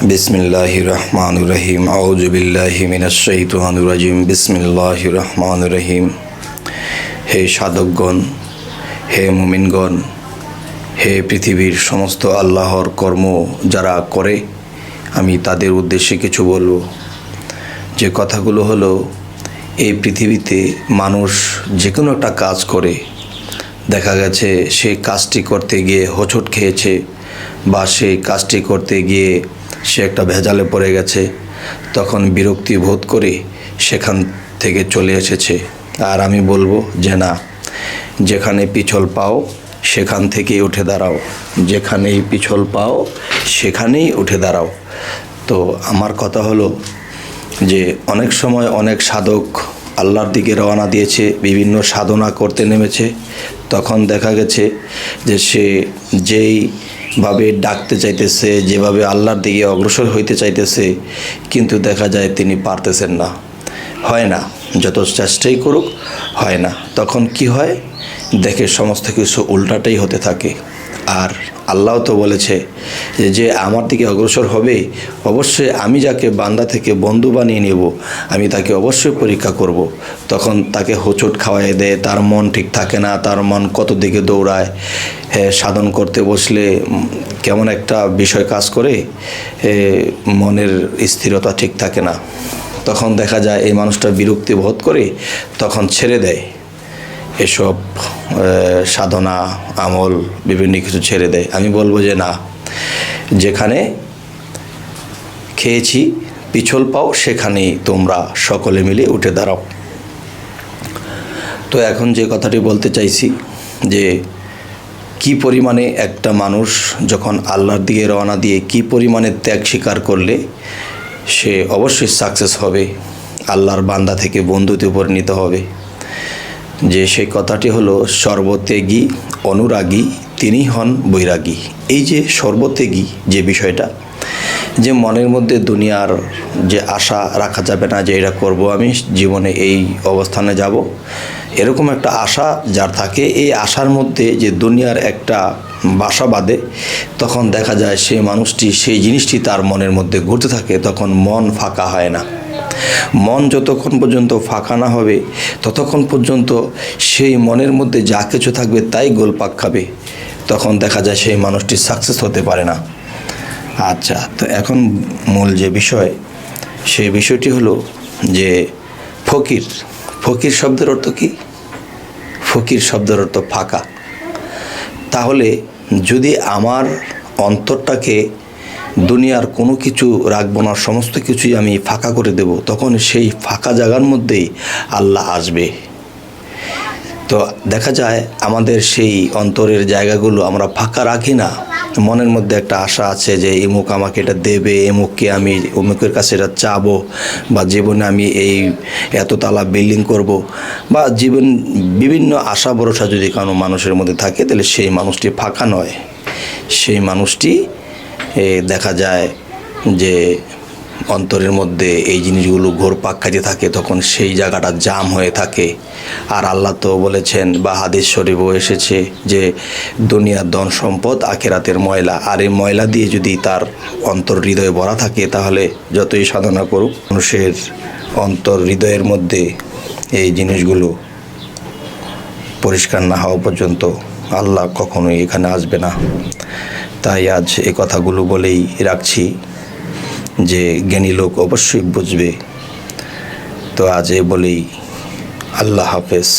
বিসমিল্লাহ রহমান রহিম আউজুবিল্লাহ মিনাশাইতান রাজিম বিসমিল্লাহ রহমান রহিম হে সাধকগণ, হে মুমিনগণ, হে পৃথিবীর সমস্ত আল্লাহর কর্ম যারা করে, আমি তাদের উদ্দেশ্যে কিছু বলব। যে কথাগুলো হলো, এই পৃথিবীতে মানুষ যে কোনো একটা কাজ করে। দেখা গেছে, সে কাজটি করতে গিয়ে হোঁচট খেয়েছে বা সেই কাজটি করতে গিয়ে সে একটা ভেজালে পড়ে গেছে। তখন বিরক্তি বোধ করে সেখান থেকে চলে এসেছে। আর আমি বলব যে না, যেখানে পিছল পাও, সেখান থেকেই উঠে দাঁড়াও। যেখানেই পিছল পাও, সেখানেই উঠে দাঁড়াও। তো আমার কথা হলো যে, অনেক সময় অনেক সাধক আল্লাহর দিকে রওনা দিয়েছে, বিভিন্ন সাধনা করতে নেমেছে। তখন দেখা গেছে যে সে যেইভাবে ডাকতে চাইতেছে, যেভাবে আল্লাহর দিকে অগ্রসর হইতে চাইতেছে, কিন্তু দেখা যায় তিনি পারতেছেন না। হয় না, যত চেষ্টাই করুক, হয় না। তখন কি হয়? দেখে সমস্ত কিছু উল্টাটাই হতে থাকে। আর আল্লাহ তো বলেছে যে আমার দিকে অগ্রসর হবে, অবশ্যই আমি যাকে বান্দা থেকে বন্ধু বানিয়ে নেব, আমি তাকে অবশ্যই পরীক্ষা করব। তখন তাকে হোঁচট খাওয়াই দেয়, তার মন ঠিক থাকে না, তার মন কত দিকে দৌড়ায়। সাধন করতে বসলে কেমন একটা বিষয় কাজ করে মনের স্থিরতা ঠিক থাকে না। তখন দেখা যায় এই মানুষটা বিরক্তি বোধ করে তখন ছেড়ে দেয়। এসব সাধনা, আমল, বিভিন্ন কিছু ছেড়ে দেয়। আমি বলব যে না, যেখানে খেয়েছি, পিছল পাও, সেখানেই তোমরা সকলে মিলে উঠে দাঁড়াও। তো এখন যে কথাটি বলতে চাইছি, যে কি পরিমাণে একটা মানুষ যখন আল্লাহর দিকে রওনা দিয়ে কি পরিমাণে ত্যাগ স্বীকার করলে, সে অবশ্যই সাকসেস হবে। আল্লাহর বান্দা থেকে বন্ধুতে পরিণত হবে। যে সেই কথাটি হলো, সর্বত্যাগী, অনুরাগী তিনি হন বৈরাগী। এই যে সর্বত্যাগী যে বিষয়টা, যে মনের মধ্যে দুনিয়ার যে আশা রাখা যাবে না যে এটা করব আমি, জীবনে এই অবস্থানে যাব, এরকম একটা আশা যার থাকে, এই আশার মধ্যে যে দুনিয়ার একটা বাসা বাঁধে, তখন দেখা যায় সেই মানুষটি, সেই জিনিসটি তার মনের মধ্যে ঘুরতে থাকে, তখন মন ফাঁকা হয় না। মন যতক্ষণ পর্যন্ত ফাঁকা না হবে, ততক্ষণ পর্যন্ত সেই মনের মধ্যে যা কিছু থাকবে তাই গোলপাক খাবে। তখন দেখা যায় সেই মানুষটি সাকসেস হতে পারে না। আচ্ছা তো এখন মূল যে বিষয়, সেই বিষয়টি হলো যে ফকির ফকির শব্দের অর্থ কি? ফকির শব্দের অর্থ ফাঁকা। তাহলে যদি আমার অন্তরটাকে দুনিয়ার কোনো কিছু রাখব না, সমস্ত কিছুই আমি ফাঁকা করে দেব। তখন সেই ফাঁকা জায়গার মধ্যেই আল্লাহ আসবে। তো দেখা যায় আমাদের সেই অন্তরের জায়গাগুলো আমরা ফাঁকা রাখি না। মনের মধ্যে একটা আশা আছে যে এমুক আমাকে এটা দেবে এমুককে আমি অমুকের কাছে এটা চাবো বা জীবনে আমি এই এততলা বিল্ডিং করব বা জীবন বিভিন্ন আশা ভরসা যদি কোনো মানুষের মধ্যে থাকে, তাহলে সেই মানুষটি ফাঁকা নয়। সেই মানুষটি দেখা যায় যে অন্তরের মধ্যে এই জিনিসগুলো ঘোরপাক খাইতে থাকে, তখন সেই জায়গাটা জাম হয়ে থাকে। আর আল্লাহ তো বলেছেন, বা হাদিস শরীফও এসেছে যে দুনিয়ার ধন সম্পদ আখেরাতের ময়লা। আর এই ময়লা দিয়ে যদি তার অন্তর হৃদয়ে ভরা থাকে, তাহলে যতই সাধনা করুক, মানুষের অন্তর হৃদয়ের মধ্যে এই জিনিসগুলো পরিষ্কার না হওয়া পর্যন্ত আল্লাহ কখনোই এখানে আসবে না। তাই আজ এ কথাগুলো বলেই রাখছি যে জ্ঞানী লোক অবশ্যই বুঝবে। তো আজ এ বলেই আল্লাহ হাফেজ।